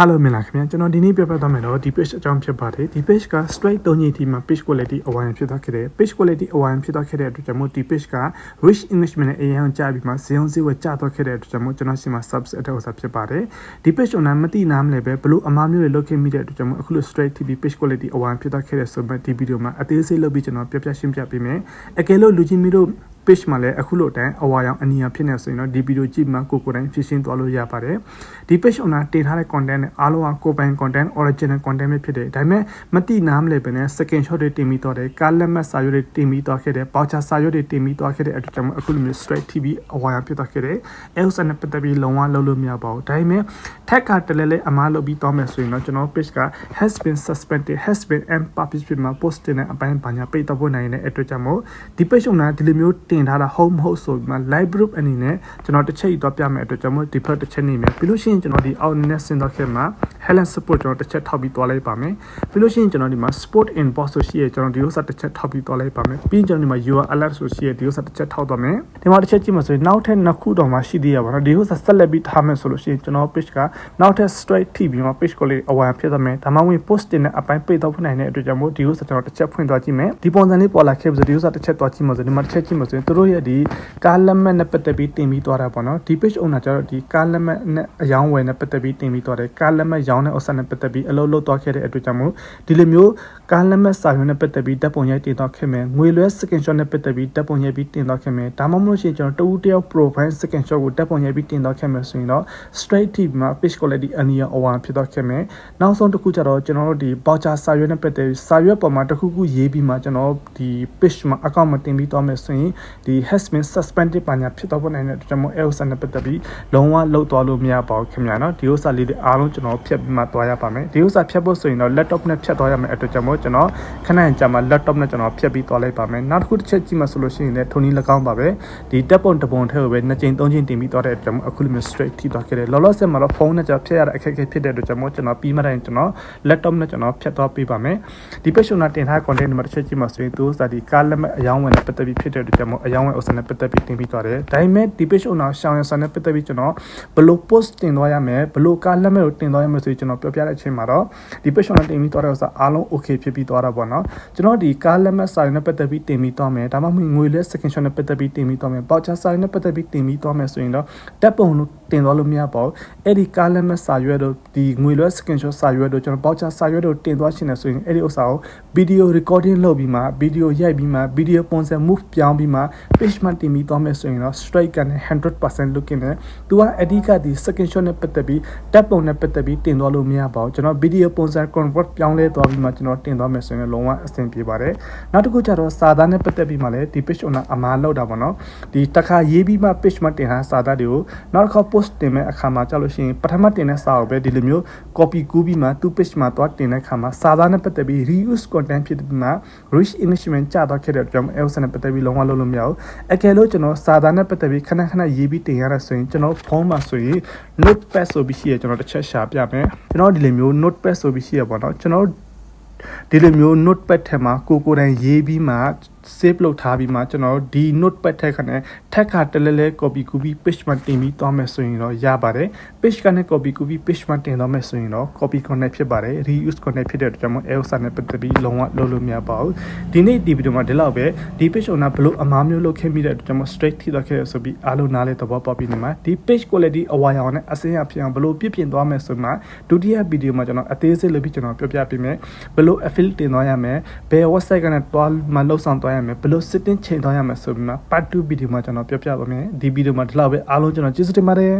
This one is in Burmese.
Hello မင်္ဂလာခင်ဗျာကျွန်တော်ဒီနေ့ပြပြသွားမယ်တော့ဒီ page အကြောင်းဖြစ်ပါတယ်ဒီ page က straight 3ညတီမှာ page quality အဝိုင်းဖြစ်သွားခဲ့တယ် page quality အဝိုင်းဖြစ်သွားခဲ့တဲ့အတွက်ကြောင့်မို့ဒီ page က rich english နဲ့အရင်ကြာပြီးမှဇေယျဇေဝကျသွားခဲ့တဲ့အတွက်ကြောင့်မို့ကျွန်တော်ရှိမှာ subs အထောက်အစားဖြစ်ပါတယ်ဒီ page ကိုနားမသိနားမလဲပဲဘလို့အမားမျိုးတွေလုပ်ခဲ့မိတဲ့အတွက်ကြောင့်မို့အခုလို straight TV page quality အဝိုင်းဖြစ်သွားခဲ့တဲ့ဆိုမှဒီ video မှာအသေးစိတ်လုပ်ပြီးကျွန်တော်ပြပြရှင်းပြပေးမယ်အကယ်လို့လူကြီးမျိုးတို့ page မှာလည်းအခုလိုအတိုင်းအဝါရောင်အနီရောင်ဖြစ်နေဆိုရင်တော့ဒီဗီဒီယိုကြည့်မှကိုကိုယ်တိုင်ဖြည့်ရှင်းသွားလို့ရပါတယ်ဒီ page owner တင်ထားတဲ့ content နဲ့အားလုံးကကိုယ်ပိုင် content original content ပဲဖြစ်တယ်ဒါပေမဲ့မတိနားမလဲပဲနဲ့ second shot တွေတင်ပြီးတော့တယ်ကားလက်မှတ်စာရွက်တွေတင်ပြီးတော့ခဲ့တယ် voucher စာရွက်တွေတင်ပြီးတော့ခဲ့တဲ့အတွက်ကြောင့်အခုလိုမျိုး straight TV အဝါရောင်ဖြစ်သွားခဲ့တယ်အဲဥစ္စာနဲ့ပတ်သက်ပြီးလုံးဝလုံးလို့မရပါဘူးဒါပေမဲ့ tag ကတလဲလဲအမားလုပ်ပြီးတော့မယ်ဆိုရင်တော့ကျွန်တော် page က has been suspended has been and published ဖြစ်မှာ post တင်တဲ့အပိုင်းဘာညာပိတ်တော့ဖို့နိုင်တဲ့အတွက်ကြောင့်မို့ဒီ page owner ဒီလိုမျိုးတင်ထားတာ home မဟုတ်ဆိုပြီးမှ live group အနေနဲ့ကျွန်တော်တစ်ချက်တော့ပြမယ်အတွက်ကြောင့်မို့ default တစ်ချက်နေမယ်ပြီးလို့ရှိရင်ကျွန်တော်ဒီအောက်နဲ့ဆင်းတော့ခဲ့မှာ Helen support ကျွန်တော်တစ်ချက်ထောက်ပြီးသွားလိုက်ပါမယ်ပြီးလို့ရှိရင်ကျွန်တော်ဒီမှာ sport inbox ဆိုရှိရကျွန်တော်ဒီဥစ္စာတစ်ချက်ထောက်ပြီးသွားလိုက်ပါမယ်ပြီးရင်ကျွန်တော်ဒီမှာ your alert ဆိုရှိရဒီဥစ္စာတစ်ချက်ထောက်သွားမယ်ဒီမှာတစ်ချက်ကြည့်မှာဆိုရင်နောက်ထပ်နှစ်ခုတော့မှရှိသေးရပါတော့ဒီဥစ္စာဆက်လက်ပြီးထားမယ်ဆိုလို့ရှိရင်ကျွန်တော် page ကနောက်ထပ် straight TV မှာ page ကိုလေးအဝါဖြစ်သွားမယ်ဒါမှမဟုတ် post တင်တဲ့အပိုင်းပိတ်တော့ဖွင့်နိုင်တဲ့အတွက်ကြောင့်မို့ဒီဥစ္စာကျွန်တော်တစ်ချက်ဖွင့်သွားကြည့်မယ်ဒီပုံစံလေးပေါ်လာခဲ့ပြီဆိုဒီဥစ္စာတစ်ချက်သွားကြည့်မှာဆိုဒီမှာတစ်ချက်ကြည့်မှာဆိုရင်တို့ရဲ့ဒီကားလက်မှတ်နဲ့ပတ်သက်ပြီးတင်ပြီးသွားတာပေါ့နော်ဒီ page owner ကျတော့ဒီကားလက်မှတ်နဲ့အယောင်းဝယ်နဲ့ပတ်သက်ပြီးတင်ပြီးသွားတယ်ကားလက်မှတ်ရောင်းတဲ့ဥစ္စာနဲ့ပတ်သက်ပြီးအလုပ်လုပ်သွားခဲ့တဲ့အတွက်ကြောင့်မို့ဒီလိုမျိုးကားလက်မှတ်စာရွက်နဲ့ပတ်သက်ပြီးတပ်ပုံရိုက်တင်သွားခဲ့မယ်ငွေလွှဲ second shot နဲ့ပတ်သက်ပြီးတပ်ပုံရိုက်ပြီးတင်သွားခဲ့မယ်ဒါမှမဟုတ်ရှင်ကျွန်တော်တဦးတယောက် profile second shot ကိုတပ်ပုံရိုက်ပြီးတင်သွားခဲ့မယ်ဆိုရင်တော့ straight tip မှာ page quality အနီရောအဝါဖြစ်သွားခဲ့မယ်နောက်ဆုံးတစ်ခုကျတော့ကျွန်တော်တို့ဒီ voucher စာရွက်နဲ့ပတ်သက်ပြီးစာရွက်ပေါ်မှာတစ်ခုခုရေးပြီးမှကျွန်တော်ဒီ page မှာ account မှာတင်ပြီးသွားမယ်ဆိုရင်ဒီ has been suspended ပါညာဖြစ်တော့ဖို့နိုင်တဲ့အတွက်ကြောင့်မို့ EOS နဲ့ပတ်သက်ပြီးလုံးဝလောက်သွားလို့မရပါဘူးခင်ဗျာနော်ဒီဥစ္စာလေးတွေအားလုံးကျွန်တော်ဖြတ်ပြီးမှသွားရပါမယ်ဒီဥစ္စာဖြတ်ဖို့ဆိုရင်တော့ laptop နဲ့ဖြတ်သွားရမယ်အတွက်ကြောင့်မို့ကျွန်တော်ခဏကြာမှ laptop နဲ့ကျွန်တော်ဖြတ်ပြီးသွားလိုက်ပါမယ်နောက်တစ်ခုတစ်ချက်ကြည့်မှဆိုလို့ရှိရင်လည်းထုံနည်း၎င်းပါပဲဒီတက်ပုံတပုံထဲကိုပဲနှစ်ကြိမ်သုံးကြိမ်တင်ပြီးသွားတဲ့အတွက်ကြောင့်အခုလိုမျိုး straight ထိသွားခဲ့တယ်လောလောဆယ်မှာတော့ဖုန်းနဲ့ကျွန်တော်ဖြတ်ရတဲ့အခက်အခဲဖြစ်တဲ့အတွက်ကြောင့်မို့ကျွန်တော်ပြီးမှတိုင်းကျွန်တော် laptop နဲ့ကျွန်တော်ဖြတ်သွားပေးပါမယ်ဒီ page မှာတင်ထား content တွေမှာတစ်ချက်ကြည့်မှဆိုရင်သူစာဒီကားလက်မဲ့အယောင်းဝင်နဲ့ပတ်သက်ပြီးဖြစ်တဲ့အတွက်ကြောင့်မို့အယောင်းဝင်ဥစ္စာနဲ့ပတ်သက်ပြီးတင်ပြီးသွားတယ်ဒါပေမဲ့ဒီ page owner ရှောင်းရစာနဲ့ပတ်သက်ပြီးကျွန်တော်ဘလို့ post တင်သွားရမယ်ဘလို့ကားလက်မဲ့ကိုတင်သွားရမယ်ဆိုရင်ကျွန်တော်ပြောပြတဲ့အချိန်မှာတော့ဒီ page owner တင်ပြီးသွားတဲ့ဥစ္စာအားလုံး okay ဖြစ်ပြီးသွားတာပေါ့နော်ကျွန်တော်ဒီကားလက်မဲ့စာနဲ့ပတ်သက်ပြီးတင်ပြီးသွားမယ်ဒါမှမဟုတ်ငွေလဲ second shot နဲ့ပတ်သက်ပြီးတင်ပြီးသွားမယ် voucher စာနဲ့ပတ်သက်ပြီးတင်ပြီးသွားမယ်ဆိုရင်တော့တက်ပုံလို့တင်သွားလို့မရပါဘူးအဲ့ဒီကားလက်မဲ့စာရွက်တို့ဒီငွေလွှဲ second shot စာရွက်တို့ကျွန်တော် voucher စာရွက်တို့တင်သွားရှင်နေဆိုရင်အဲ့ဒီဥစ္စာကို video recording လုပ်ပြီးမှ video ရိုက်ပြီးမှ video ပုံစံ move ပြောင်းပြီးမှ page မှာတင်ပြီးသွားမယ်ဆိုရင်တော့ straight ကနေ100% looking နဲ့သူကအဓိကဒီ second shot နဲ့ပတ်သက်ပြီးတက်ပုံနဲ့ပတ်သက်ပြီးတင်သွားလို့မရပါဘူးကျွန်တော် video ပုံစံ convert ပြောင်းလဲသွားပြီးမှကျွန်တော်တင်သွားမယ်ဆိုရင်လုံးဝအဆင်ပြေပါတယ်နောက်တစ်ခုကျတော့စာသားနဲ့ပတ်သက်ပြီးမှလည်းဒီ page owner အမှားလောက်တာပေါ့နော်ဒီတစ်ခါရေးပြီးမှ page မှာတင်ထားစာသားတွေကိုနောက်တစ်ခါ post တင်မဲ့အခါမှာကြာလို့ရှိရင်ပထမတင်တဲ့စာကိုပဲဒီလိုမျိုး copy ကူးပြီးမှသူ page မှာသွားတင်တဲ့အခါမှာစာသားနဲ့ပတ်သက်ပြီး reuse content ဖြစ်ပြီးမှ rich englishment ကြာတော့ခဲ့တဲ့အတွက် else နဲ့ပတ်သက်ပြီးလုံးဝလုပ်လို့မရဘူးအကယ်လို့ကျွန်တော်စာသားနဲ့ပတ်သက်ပြီးခဏခဏရေးပြီးတင်ရတာဆိုရင်ကျွန်တော်ဖုန်းမှာဆိုရင် notepad ဆိုပြီးရှိရကျွန်တော်တစ်ချက်ရှာပြမယ်ကျွန်တော်ဒီလိုမျိုး notepad ဆိုပြီးရှိရပေါ့နော်ကျွန်တော်ဒီလိုမျိုး notepad ထဲမှာကိုကိုယ်တိုင်ရေးပြီးမှ save လုပ်ထားပြီးမှကျွန်တော်ဒီ notepad ထက်ခနဲ့ထက်ခါတလဲလဲ copy ကူပြီး page မှာတင်ပြီးသွားမယ်ဆိုရင်တော့ရပါတယ် page ကနေ copy ကူပြီး page မှာတင်သွားမယ်ဆိုရင်တော့ copy content ဖြစ်ပါတယ် reuse content ဖြစ်တဲ့အတွက်ကြောင့်မို့ EOSA နဲ့ပတ်သက်ပြီးလုံးဝလုပ်လို့မရပါဘူးဒီနေ့ဒီဗီဒီယိုမှာဒီလောက်ပဲဒီ page owner ဘလို့အမားမျိုးလုပ်ခဲ့မိတဲ့အတွက်ကြောင့်မို့ straight ထိတော့ခဲ့ရဆိုပြီးအားလုံးနားလဲသဘောပေါက်ပြီးနေမှာဒီ page quality အဝါရောင်နဲ့အစင်းအဖြစ်အောင်ဘလို့ပြည့်ပြင်သွားမယ်ဆိုမှဒုတိယဗီဒီယိုမှာကျွန်တော်အသေးစိတ်လုပ်ပြီးကျွန်တော်ပြောပြပေးမယ်ဘလို့ affiliate တင်သွားရမယ်ဘယ် website ကနေတွားမှလှုပ်ဆောင်သွားရမယ်ဘလို့ setting ချိန်သွားရမယ်ဆိုပြီးမှ part 2 video မှာကျွန်တော်ပြောပြပါမယ်ဒီဗီဒီယိုမှာဒီလောက်ပဲအားလုံးကျွန်တော်ကျေးဇူးတင်ပါတယ်